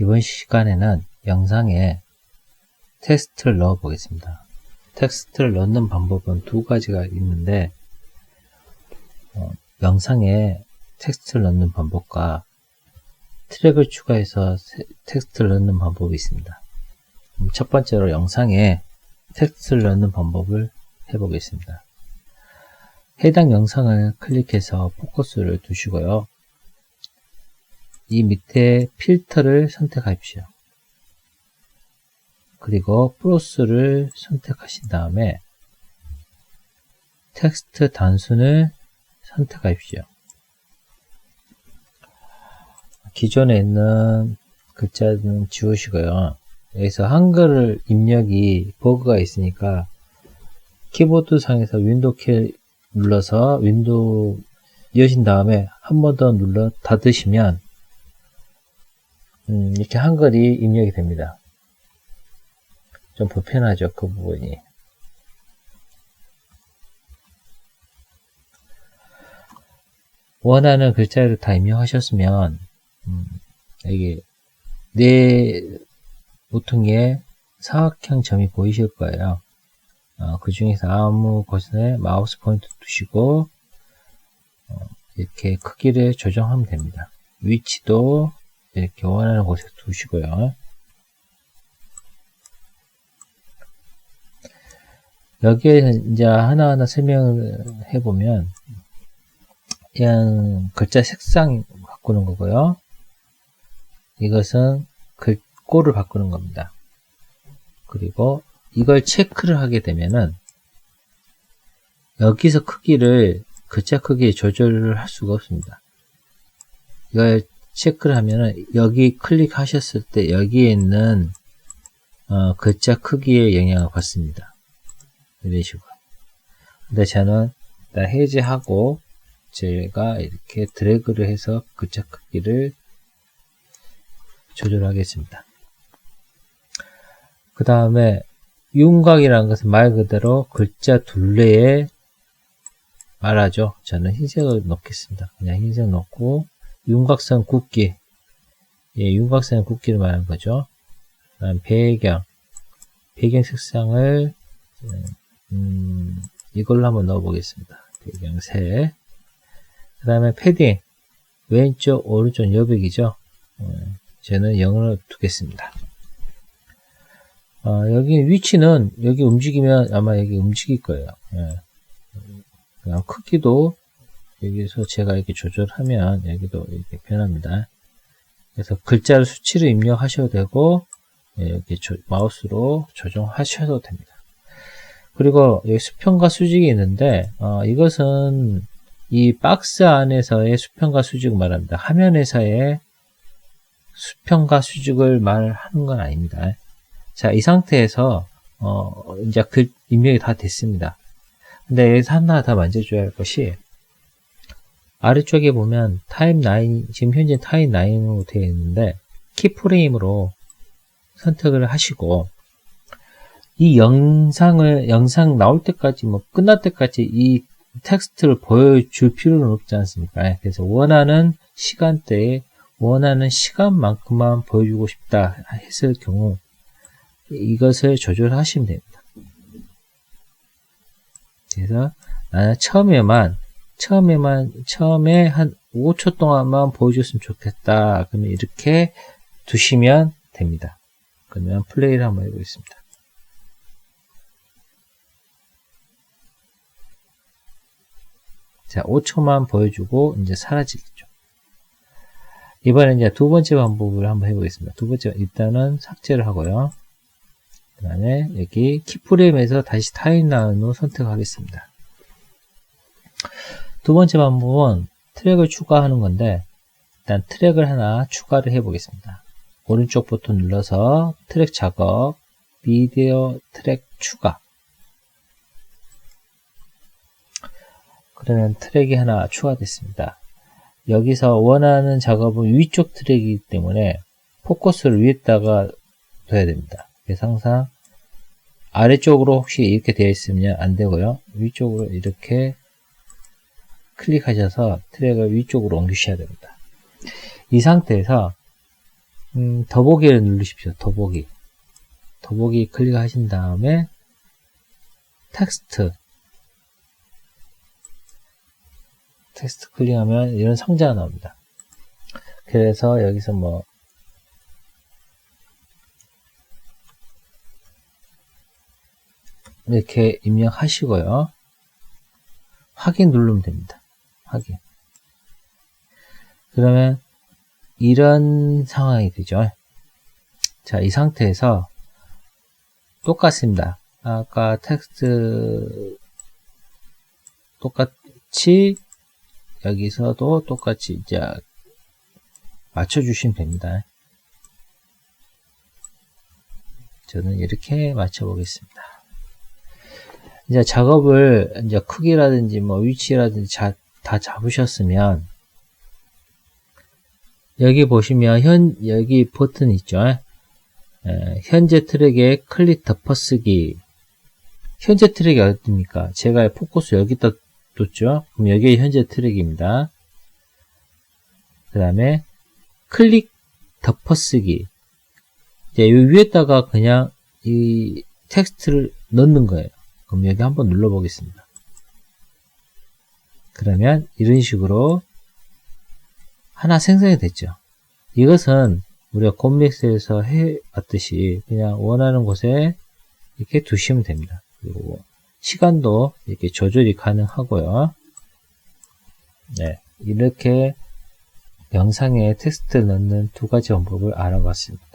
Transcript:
이번 시간에는 영상에 텍스트를 넣어 보겠습니다. 텍스트를 넣는 방법은 두 가지가 있는데 어, 영상에 텍스트를 넣는 방법과 트랙을 추가해서 텍스트를 넣는 방법이 있습니다. 첫 번째로 영상에 텍스트를 넣는 방법을 해보겠습니다. 해당 영상을 클릭해서 포커스를 두시고요. 이 밑에 필터를 선택하십시오. 그리고 플러스를 선택하신 다음에 텍스트 단순을 선택하십시오. 기존에 있는 글자는 지우시고요. 여기서 한글 입력이 버그가 있으니까 키보드 상에서 윈도우 키 눌러서 윈도우 여신 다음에 한 번 더 눌러 닫으시면 음, 이렇게 한글이 입력이 됩니다. 좀 불편하죠 그 부분이 원하는 글자를 다 입력하셨으면 음, 여기 네 모퉁이에 사각형 점이 보이실 거예요. 어, 그 중에서 아무 곳에 마우스 포인트 두시고 어, 이렇게 크기를 조정하면 됩니다. 위치도 이렇게 원하는 곳에 두시고요. 여기에 이제 하나하나 설명을 해보면 그냥 글자 색상 바꾸는 거고요. 이것은 글꼴을 바꾸는 겁니다. 그리고 이걸 체크를 하게 되면은 여기서 크기를 글자 크기 조절을 할 수가 없습니다. 이걸 체크를 하면은 여기 클릭하셨을 때 여기에 있는 어, 글자 크기에 영향을 받습니다. 이런 식으로. 근데 저는 일단 해제하고 제가 이렇게 드래그를 해서 글자 크기를 조절하겠습니다. 그 다음에 윤곽이라는 것은 말 그대로 글자 둘레에 말하죠. 저는 흰색을 넣겠습니다. 그냥 흰색 넣고 윤곽선 굵기 예, 윤곽선 굵기를 말하는 거죠. 배경 배경 색상을 음, 이걸로 한번 넣어 보겠습니다. 배경 색 그 다음에 패딩 왼쪽 오른쪽 여백이죠. 어, 저는 0을 두겠습니다. 어, 여기 위치는 여기 움직이면 아마 여기 움직일 거예요. 예. 크기도 여기서 제가 이렇게 조절하면 여기도 이렇게 변합니다. 그래서 글자를 수치를 입력하셔도 되고 예, 이렇게 조, 마우스로 조정하셔도 됩니다. 그리고 여기 수평과 수직이 있는데 어, 이것은 이 박스 안에서의 수평과 수직을 말합니다. 화면에서의 수평과 수직을 말하는 건 아닙니다. 자, 이 상태에서 어, 이제 글 입력이 다 됐습니다. 근데 여기서 하나 더 만져줘야 할 것이 아래쪽에 보면 타임 9, 지금 현재 타임 9으로 되어 있는데 키프레임으로 선택을 하시고 이 영상을 영상 나올 때까지 뭐 끝날 때까지 이 텍스트를 보여줄 필요는 없지 않습니까? 그래서 원하는 시간대에 원하는 시간만큼만 보여주고 싶다 했을 경우 이것을 조절하시면 됩니다. 그래서 나는 처음에만 처음에만 처음에 한 5초 동안만 보여줬으면 좋겠다. 그러면 이렇게 두시면 됩니다. 그러면 플레이를 한번 해보겠습니다. 자, 5초만 보여주고 이제 사라지겠죠. 이번에 이제 두 번째 방법을 한번 해보겠습니다. 두 번째 일단은 삭제를 하고요. 그 다음에 여기 키프레임에서 다시 타임라인으로 선택하겠습니다. 두 번째 방법은 트랙을 추가하는 건데 일단 트랙을 하나 추가를 해 보겠습니다. 오른쪽 버튼 눌러서 트랙 작업, 비디오 트랙 추가 그러면 트랙이 하나 추가됐습니다. 여기서 원하는 작업은 위쪽 트랙이기 때문에 포커스를 위에다가 둬야 됩니다. 그래서 항상 아래쪽으로 혹시 이렇게 되어 있으면 안 되고요. 위쪽으로 이렇게 클릭하셔서 트랙을 위쪽으로 옮기셔야 됩니다. 이 상태에서 음, 더보기를 누르십시오. 더보기. 더보기 클릭하신 다음에 텍스트 텍스트 클릭하면 이런 상자가 나옵니다. 그래서 여기서 뭐 이렇게 입력하시고요. 확인 누르면 됩니다. 확인. 그러면 이런 상황이 되죠. 자, 이 상태에서 똑같습니다. 아까 텍스트 똑같이 여기서도 똑같이 이제 맞춰주시면 됩니다. 저는 이렇게 맞춰보겠습니다. 이제 작업을 이제 크기라든지 뭐 위치라든지 자, 다 잡으셨으면 여기 보시면 현 여기 버튼 있죠. 에, 현재 트랙의 클릭 덮어쓰기 현재 트랙이 어딥니까? 제가 포커스 여기다 뒀죠. 그럼 여기 현재 트랙입니다. 그 다음에 클릭 덮어쓰기 이제 이 위에다가 그냥 이 텍스트를 넣는 거예요. 그럼 여기 한번 눌러 보겠습니다. 그러면 이런 식으로 하나 생성이 됐죠. 이것은 우리가 곰믹스에서 해왔듯이 그냥 원하는 곳에 이렇게 두시면 됩니다. 그리고 시간도 이렇게 조절이 가능하고요. 네, 이렇게 영상에 텍스트 넣는 두 가지 방법을 알아봤습니다.